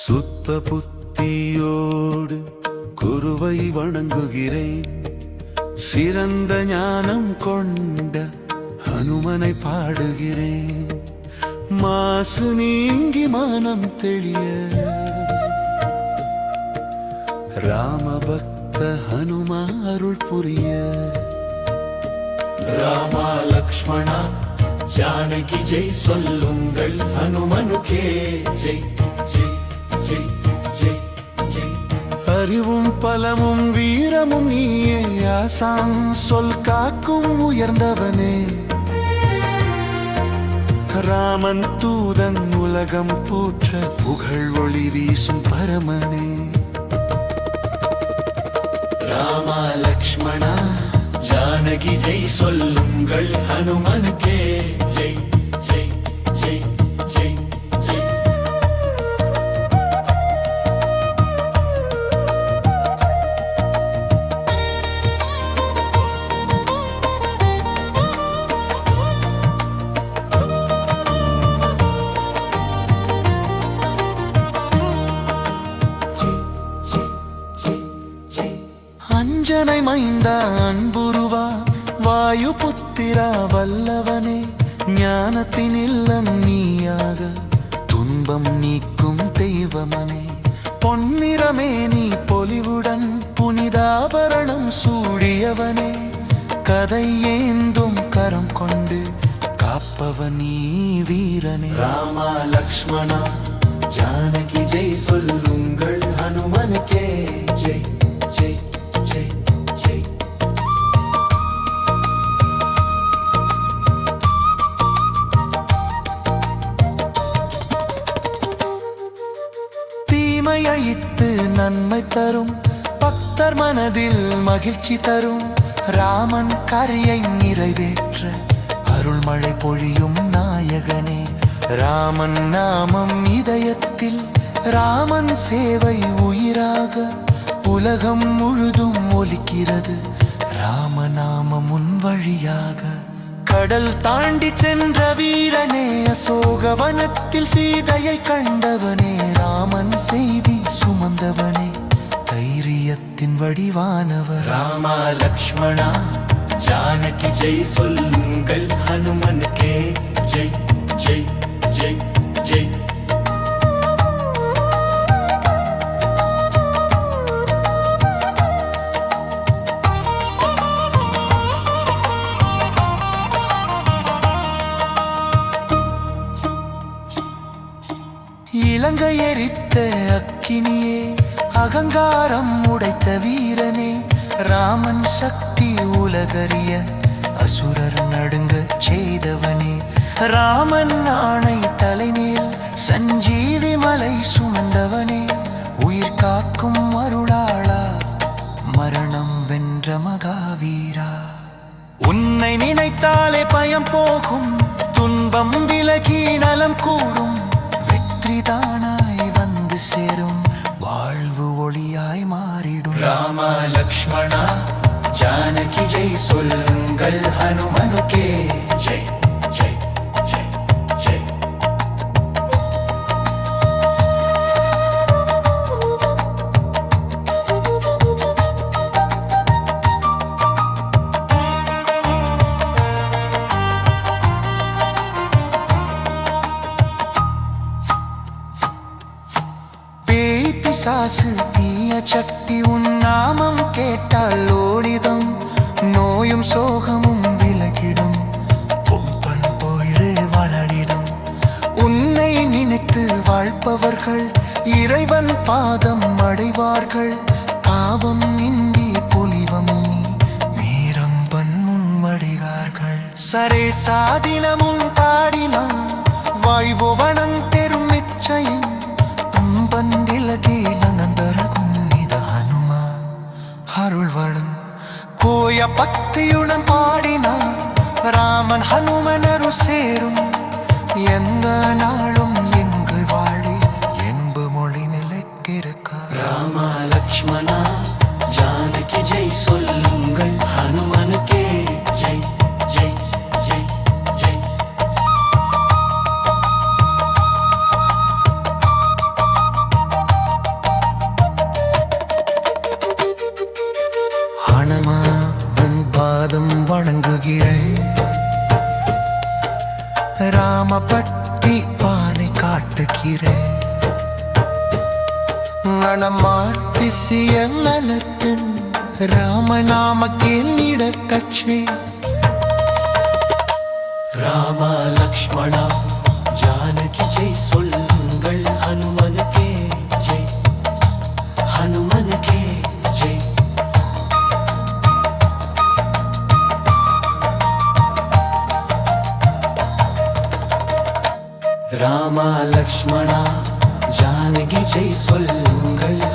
சுத்த புத்தியோடு குருவை வணங்குகிறேன். சிறந்த ஞானம் கொண்ட ஹனுமனை பாடுகிறேன். மாசு நீங்கி மனம் தெளிய ராமபக்த ஹனுமா அருள் புரிய. ராமா லக்ஷ்மணா ஜானகி ஜெய் சொல்லுங்கள் ஹனுமனுக்கே ஜெய். அறிவும் பலமும் வீரமும் நீயே யாசான் சொல் காக்கும் உயர்ந்தவனே. ராமன் தூதன் உலகம் போற்ற புகழ் ஒளி வீசும் பரமனே. ராமா லக்ஷ்மணா ஜானகி ஜெய் சொல்லுங்கள் ஹனுமனுக்கே ஜெய். அஞ்சனை மைந்த அன்புருவா வாயு புத்திரா வல்லவனே ஞானத்தின் இல்லம் நீயாக துன்பம் நீக்கும் தெய்வமனே. பொன்னிறமே நீ பொலிவுடன் புனிதாபரணம் சூடியவனே கதை ஏந்தும் கரம் கொண்டு காப்பவன் வீரனே. ராமா லக்ஷ்மணா ஜானகி ஜெய் சொல்லுங்கள் தீமை அழித்து நன்மை தரும். பக்தர் மனதில் மகிழ்ச்சி தரும். ராமன் கரையை நிறைவேற்ற அருள்மழை பொழியும் நாயகனே. ராமன் நாமம் இதயத்தில் ராமன் சேவை உயிராக. உலகம் முழுதும் ஒலிக்கிறது. ராமநாமம் உன் வழியாக. கடல் தாண்டி சென்ற வீரனே அசோகவனத்தில் சீதையை கண்டவனே ராமன் செய்தி சுமந்தவனே தைரியத்தின் வடிவானவர். ராமா லக்ஷ்மணா ஜானகி ஜெய் சொல்லுங்கள் ஹனுமனுக்கே ஜெய் ஜெய் ஜெய். இலங்கை எரித்த அக்கினியே அகங்காரம் உடைத்த வீரனே ராமன் சக்தி உலகறிய அசுரர் நடுங்க செய்தவனே. ராமன் ஆணை தலைமேல் சஞ்சீவி மலை சுமந்தவனே. உயிர் காக்கும் அருளாளா மரணம் வென்ற மகாவீரா. உன்னை நினைத்தாலே பயம் போகும் துன்பம் விலகி நலம் கூடும் வெற்றி தானாய் வந்து சேரும். வாழ்வு ஒளியாய் மாறிடும். ராமா லக்ஷ்மணா ஜானகி ஜெய் சொல்லுங்கள் ஹனுமனுக்கே. ஜெய் ஜெய். பிசாசு தீய சக்தி உன் நாமம் கேட்டால் ஓடிதம் நோயும் சோகமும் விலகிடும். பொம்பன் போயிரு வளரிடும். உன்னை நினைத்து வாழ்பவர்கள் இறைவன் பாதம் அடைவார்கள். பாவம் இன்றி பொலிவமும் நேரம் வீரம் பன்முன் வடிகார்கள். சரே சாதினமும் பாடினான். வாய்வோவனம் பெரும் நிச்சயம். துன்பந்திலகீழ நண்பரகும் இது ஹனுமா. அருள்வளன் கோய பக்தியுடன் பாடினான். ராமன் ஹனுமனரு பட்டி பானை காட்டுகிறேன். மணமாட்டிசிய மனத்தின் ராமநாம கேள்விட கட்சி ராம லக்ஷ்மணா ஜானகி ஜெய் சொல்ல ராமா லக்ஷ்மணா ஜானகி ஜெய் சொல்லுங்கள்.